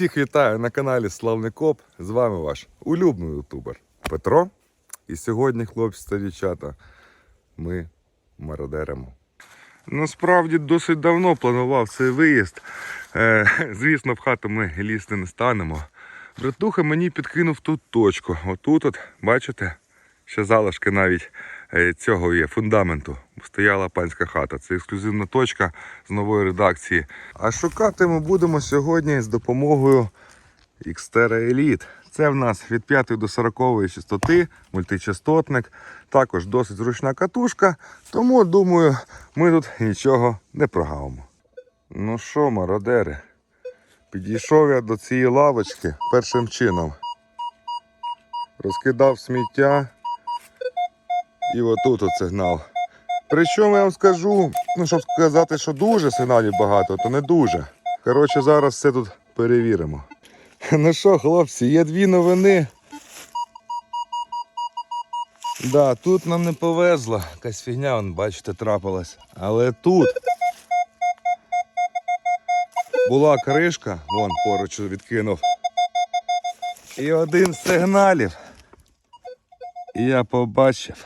Всіх вітаю на каналі Славний Коп. З вами ваш улюблений ютубер Петро. І сьогодні, хлопці та дівчата, ми мародеримо. Насправді досить давно планував цей виїзд. Е, звісно, в хату ми лізти не станемо. Братуха мені підкинув тут точку. Отут, от, бачите, ще залишки навіть цього є, фундаменту. Стояла панська хата. Це ексклюзивна точка з нової редакції. А шукати ми будемо сьогодні з допомогою Xterra Elite. Це в нас від 5 до 40 частоти, мультичастотник. Також досить зручна катушка. Тому, думаю, ми тут нічого не прогавимо. Ну що, мародери, підійшов я до цієї лавочки першим чином. Розкидав сміття і отут от сигнал. Причому я вам скажу, ну щоб сказати, що дуже сигналів багато, то не дуже. Коротше, зараз все тут перевіримо. Ну що, хлопці, є дві новини. Да, тут нам не повезло. Якась фігня, вон, бачите, трапилась. Але тут була кришка, вон поруч відкинув. І один з сигналів. І я побачив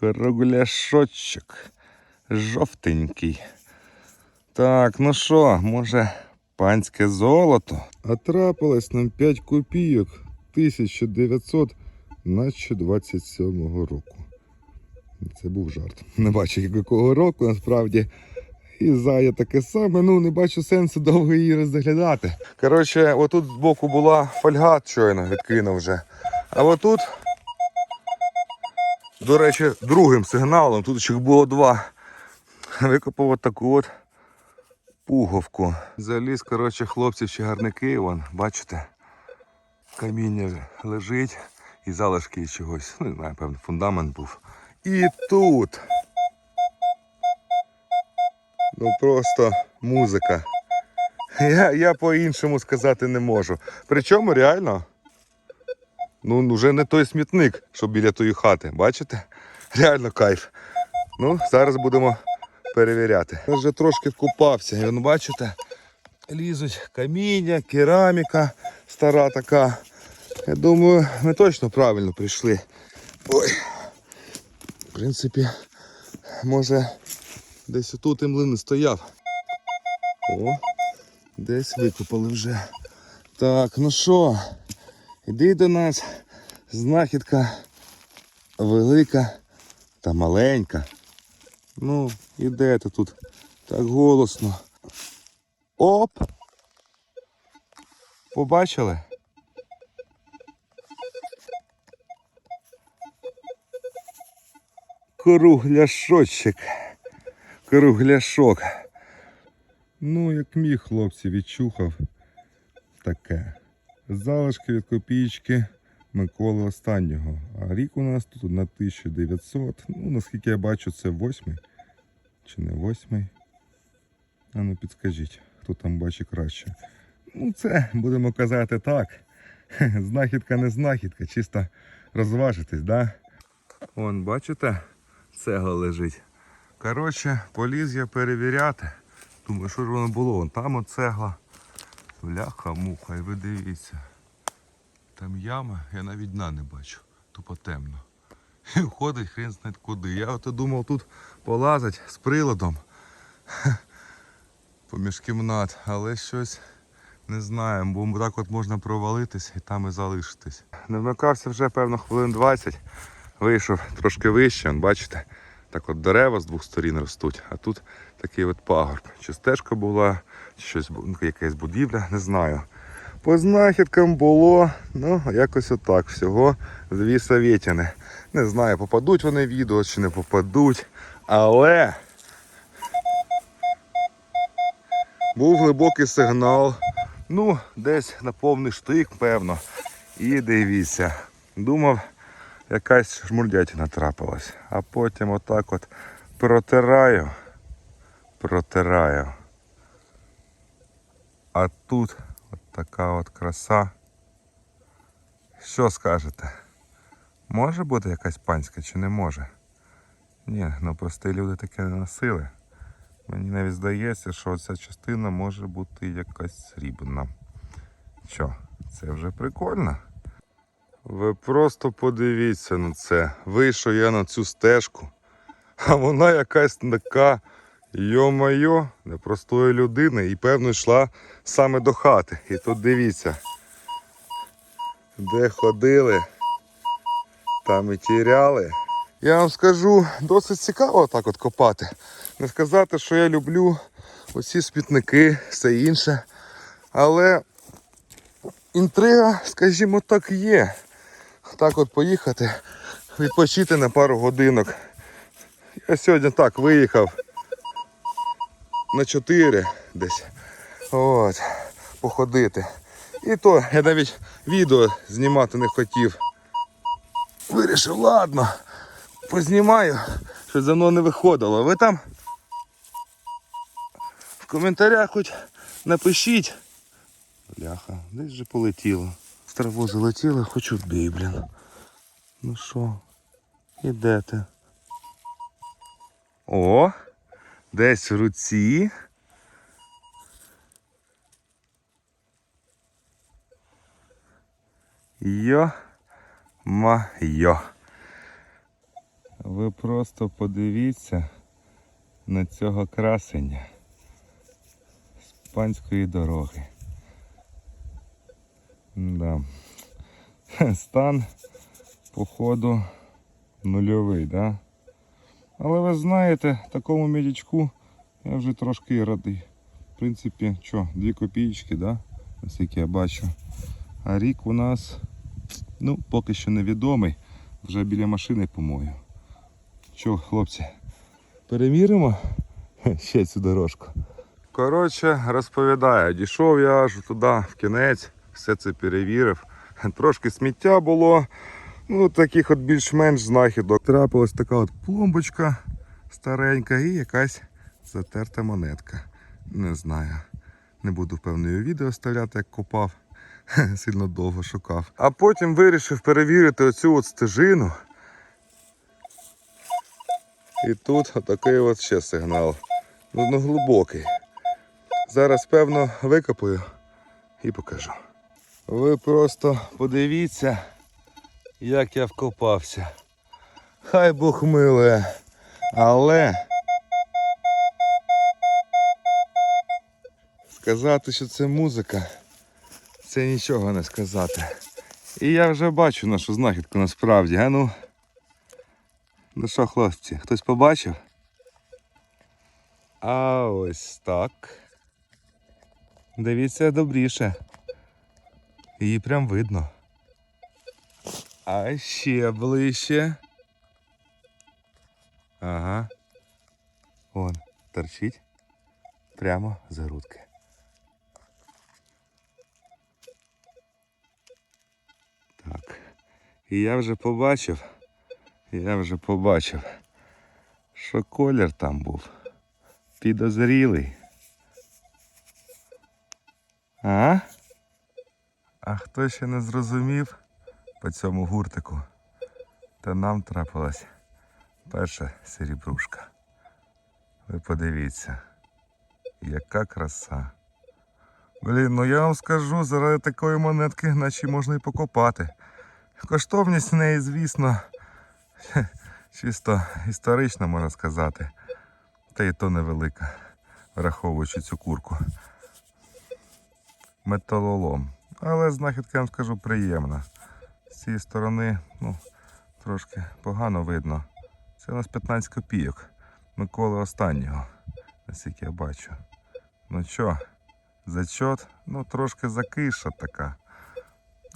кругляшочок жовтенький. Так, ну що, може, панське золото? А трапилось нам 5 копійок 1927 року. Це був жарт. Не бачу якого року насправді. І зая таке саме, ну не бачу сенсу довго її розглядати. Коротше, отут збоку була фольга, щойно відкинув вже. А отут, до речі, другим сигналом, тут ще було два. Викопав отаку от пуговку. Заліз, коротше, хлопці в чагарники, вон, бачите, каміння лежить і залишки чогось. Ну, не знаю, певно, фундамент був. І тут. Ну просто музика. Я, я по-іншому сказати не можу. Причому реально. Ну, вже не той смітник, що біля тої хати, бачите? Реально кайф. Ну, зараз будемо перевіряти. Я вже трошки вкупався. І ви бачите, лізуть каміння, кераміка стара така. Я думаю, ми точно правильно прийшли. Ой. В принципі, може десь отут і млин стояв. О, десь викопали вже. Так, ну що, іди до нас. Знахідка велика та маленька. Ну, іде ти тут так голосно. Оп! Побачили? Кругляшочок. Кругляшок. Ну, як міг, хлопці, відчухав таке. Залишки від копійки Миколи останнього. А рік у нас тут на 1900. Ну, наскільки я бачу, це восьмий. Чи не восьмий? А ну підскажіть, хто там бачить краще. Ну, це будемо казати так. Знахідка не знахідка, чисто розважитись, да? Вон, бачите, цегла лежить. Коротше, поліз я перевіряти. Думаю, що ж воно було? Вон там от цегла. Бляха, муха, і ви дивіться. Там яма, я навіть дна не бачу. Тупо темно. І ходить хрен знає куди. Я ото думав тут полазить з приладом поміж кімнат, але щось не знаю, бо так от можна провалитись і там і залишитись. Не вмикався вже, певно, хвилин 20. Вийшов трошки вище, бачите, так от дерева з двох сторін ростуть, а тут такий от пагорб. Чи стежка була, щось, ну, якась будівля, не знаю. По знахідкам було, ну, якось отак. Всього дві совєтіни. Не знаю, попадуть вони в відео чи не попадуть. Але був глибокий сигнал. Ну, десь на повний штик, певно. І дивіться. Думав, якась шмурдятина трапилась. А потім отак от протираю, протираю. А тут от така от краса. Що скажете? Може бути якась панська чи не може? Ні, ну прості люди таке не носили. Мені навіть здається, що ця частина може бути якась срібна. Що, це вже прикольно. Ви просто подивіться на це. Вийшов я на цю стежку, а вона якась така, йо-майо, непростої людини, і певно йшла саме до хати. І тут дивіться, де ходили, там і тіряли. Я вам скажу, досить цікаво так от копати. Не сказати, що я люблю оці смітники, все інше. Але інтрига, скажімо так, є. Так от поїхати, відпочити на пару годинок. Я сьогодні так виїхав на 4 десь. От, походити. І то я навіть відео знімати не хотів. Вирішив, ладно, познімаю, що давно не виходило. Ви там в коментарях хоч напишіть. Бляха, десь же полетіло. В траву залетіло, хочу вбій, блін. Ну що, ідете? О, десь в руці. Йо майо. Ви просто подивіться на цього красення з панської дороги. Да. Стан, походу, нульовий, да? Але ви знаєте, такому мідячку я вже трошки радий. В принципі, що, дві копійки, да? наскільки я бачу. А рік у нас, ну, поки що невідомий. Вже біля машини, по-моєму. Що, хлопці, переміримо ще цю дорожку. Коротше, розповідаю, дійшов я аж туди в кінець, все це перевірив. Трошки сміття було, ну таких от більш-менш знахідок. Трапилась така от пломбочка старенька і якась затерта монетка. Не знаю. Не буду певною відео вставляти, як копав. Сильно довго шукав. А потім вирішив перевірити оцю от стежину. І тут отакий от ще сигнал. Ну, ну глибокий. Зараз, певно, викопаю і покажу. Ви просто подивіться, як я вкопався. Хай Бог милує. Але сказати, що це музика, це нічого не сказати. І я вже бачу нашу знахідку насправді. А ну. Ну що, хлопці, хтось побачив? А ось так. Дивіться добріше. Її прям видно. А ще ближче. Ага. Вон, торчить. Прямо за грудки. Так. І я вже побачив. Я вже побачив, що колір там був підозрілий. А? А хто ще не зрозумів по цьому гуртику, то нам трапилась перша серебрушка. Ви подивіться, яка краса. Блін, ну я вам скажу, заради такої монетки, наче можна і покопати. Коштовність неї, звісно, чисто історична, можна сказати. Та і то невелика, враховуючи цю курку. Металолом. Але знахідка, я вам скажу, приємна. З цієї сторони, ну, трошки погано видно. Це у нас 15 копійок. Миколи останнього, наскільки я бачу. Ну що, зачот, ну трошки закиша така.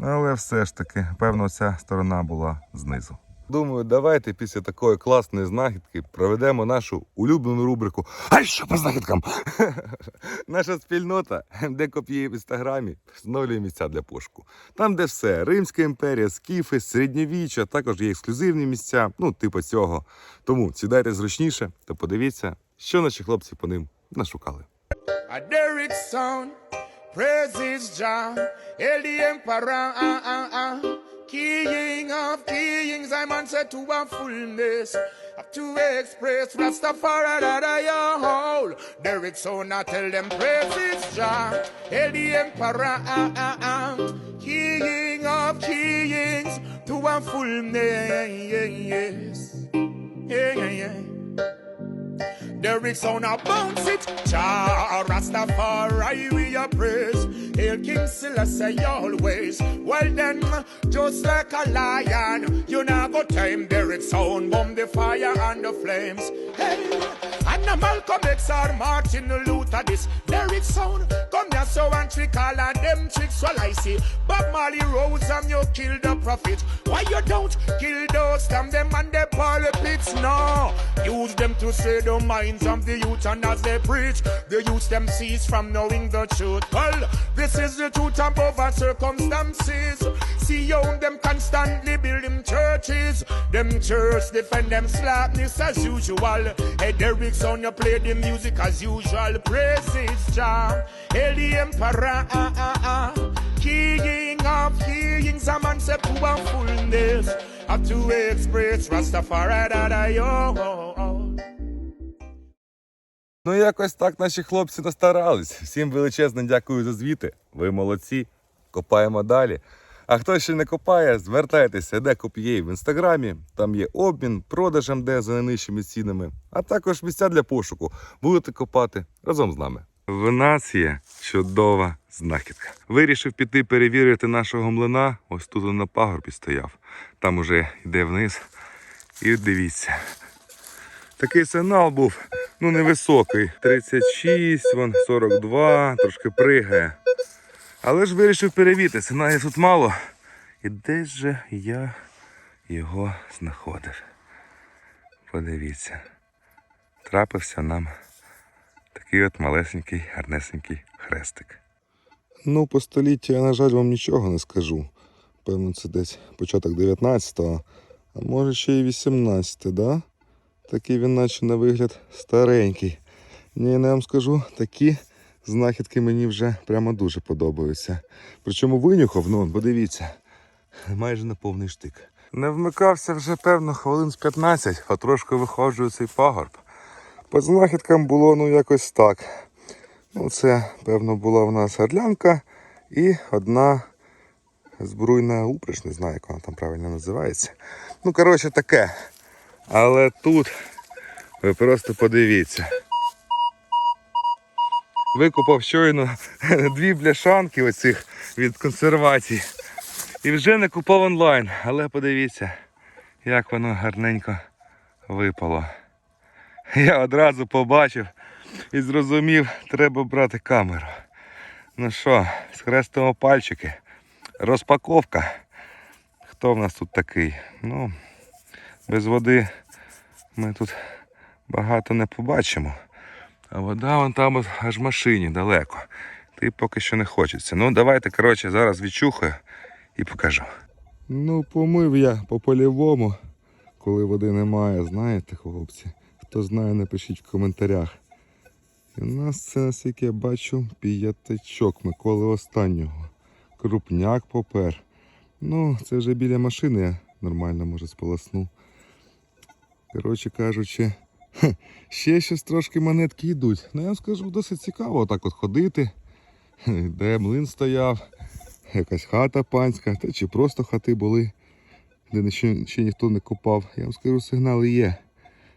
Але все ж таки, певно, ця сторона була знизу. Думаю, давайте після такої класної знахідки проведемо нашу улюблену рубрику А що по знахідкам? Наша спільнота, де коп'є в інстаграмі, встановлює місця для пошуку. Там, де все, Римська імперія, скіфи, середньовіччя, також є ексклюзивні місця, ну, типу цього. Тому сідайте зручніше та подивіться, що наші хлопці по ним нашукали. The emperor. King of kings, I'm answer to a fullness. Of to express Rastafari that I hold. Derek Sound, I tell them praises, Jah, El the Emperor. King of kings to a fullness. Yeah, yeah, yeah. Derek sound a bounce it, Jah Rastafari we a praise. Hail King Selassie always. Well then, just like a lion, you now go time Derek sound bomb the fire and the flames. Hey, and the Malcolm X or Martin Luther this Derek sound come here so and trick all of them tricks while I see Bob Marley rose and you kill the prophet. Why you don't kill those them them and the pulpits? No, use them to say the minds of the youth and as they preach, the youth them cease from knowing the truth. Well, this is the truth above our circumstances. See how them constantly building churches. Them church defend them slackness as usual. Hey, Derek son, you play the music as usual. Praises Jah, Hail the Emperor, ah, ah, ah. King of kings, a man say to a fullness. Have to express Rastafari that I owe. Ну, якось так наші хлопці настарались. Всім величезне дякую за звіти. Ви молодці. Копаємо далі. А хто ще не копає, звертайтеся де копієй в інстаграмі. Там є обмін, продаж МД за найнижчими цінами, а також місця для пошуку. Будете копати разом з нами. В нас є чудова знахідка. Вирішив піти перевірити нашого млина. Ось тут він на пагорбі стояв. Там уже йде вниз. І дивіться. Такий сигнал був, ну невисокий. 36, вон 42, трошки пригає. Але ж вирішив перевірити, сигналів тут мало. І де же я його знаходив? Подивіться. Трапився нам такий от малесенький, гарнесенький хрестик. Ну, по століттю я, на жаль, вам нічого не скажу. Певно, це десь початок 19-го, а може ще й 18-те, да? Такий він, наче на вигляд старенький. Ні, я вам скажу, такі знахідки мені вже прямо дуже подобаються. Причому винюхав, ну, подивіться, майже на повний штик. Не вмикався вже, певно, хвилин з 15, а трошки виходжу цей пагорб. По знахідкам було ну якось так. Ну, це, певно, була в нас орлянка і одна збруйна упряж, не знаю, як вона там правильно називається. Ну, коротше, таке. Але тут ви просто подивіться. Викупав щойно дві бляшанки оцих від консервації. І вже не купав онлайн. Але подивіться, як воно гарненько випало. Я одразу побачив і зрозумів, треба брати камеру. Ну що, схрестимо пальчики. Розпаковка. Хто в нас тут такий? Ну, без води ми тут багато не побачимо. А вода вон там аж в машині далеко. Ти поки що не хочеться. Ну давайте, коротше, зараз відчухаю і покажу. Ну, помив я по полівому, коли води немає, знаєте, хлопці. Хто знає, напишіть в коментарях. І у нас це, наскільки я бачу, п'ятачок Миколи останнього. Крупняк попер. Ну, це вже біля машини я нормально може сполосну. Коротше кажучи, ще щось трошки монетки йдуть. Ну я вам скажу, досить цікаво отак от ходити. Де млин стояв, якась хата панська, та чи просто хати були, де ще, ще ніхто не копав. Я вам скажу, сигнали є.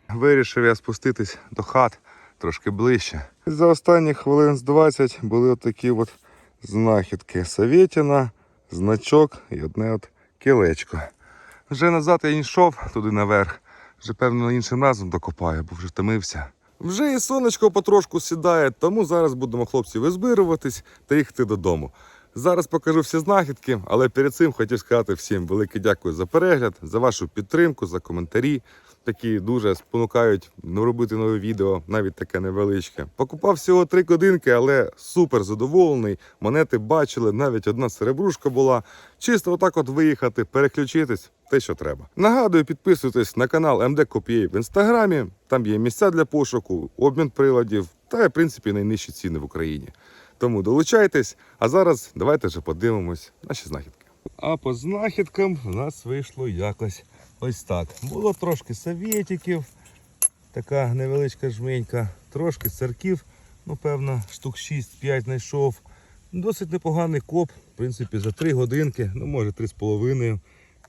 Вирішив я спуститись до хат трошки ближче. За останні хвилин з 20 були отакі от знахідки. Савєтіна, значок і одне от кілечко. Вже назад я йшов туди наверх. Вже певно іншим разом докопаю, бо вже втомився. Вже і сонечко потрошку сідає, тому зараз будемо хлопці визбируватись та їхати додому. Зараз покажу всі знахідки, але перед цим хотів сказати всім велике дякую за перегляд, за вашу підтримку, за коментарі. Такі дуже спонукають ну, робити нове відео, навіть таке невеличке. Покупав всього три годинки, але супер задоволений. Монети бачили, навіть одна серебрушка була. Чисто отак от виїхати, переключитись, те, що треба. Нагадую, підписуйтесь на канал МД Копієй в інстаграмі. Там є місця для пошуку, обмін приладів та, в принципі, найнижчі ціни в Україні. Тому долучайтесь, а зараз давайте вже подивимось наші знахідки. А по знахідкам в нас вийшло якось ось так. Було трошки совєтиків, Така невеличка жменька, трошки сирків, ну певно, штук 6-5 знайшов. Досить непоганий коп, в принципі, за 3 годинки, ну може 3,5.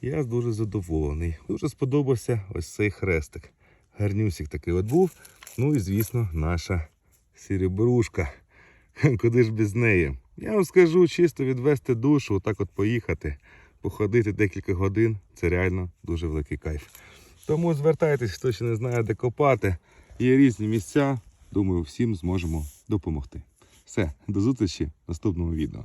Я дуже задоволений. Дуже сподобався ось цей хрестик. Гарнюсик такий от був. Ну і звісно, наша сірібрушка. Куди ж без неї? Я вам скажу, чисто відвести душу, отак от поїхати, походити декілька годин. Це реально дуже великий кайф. Тому звертайтесь, хто ще не знає, де копати. Є різні місця. Думаю, всім зможемо допомогти. Все, до зустрічі в наступному відео.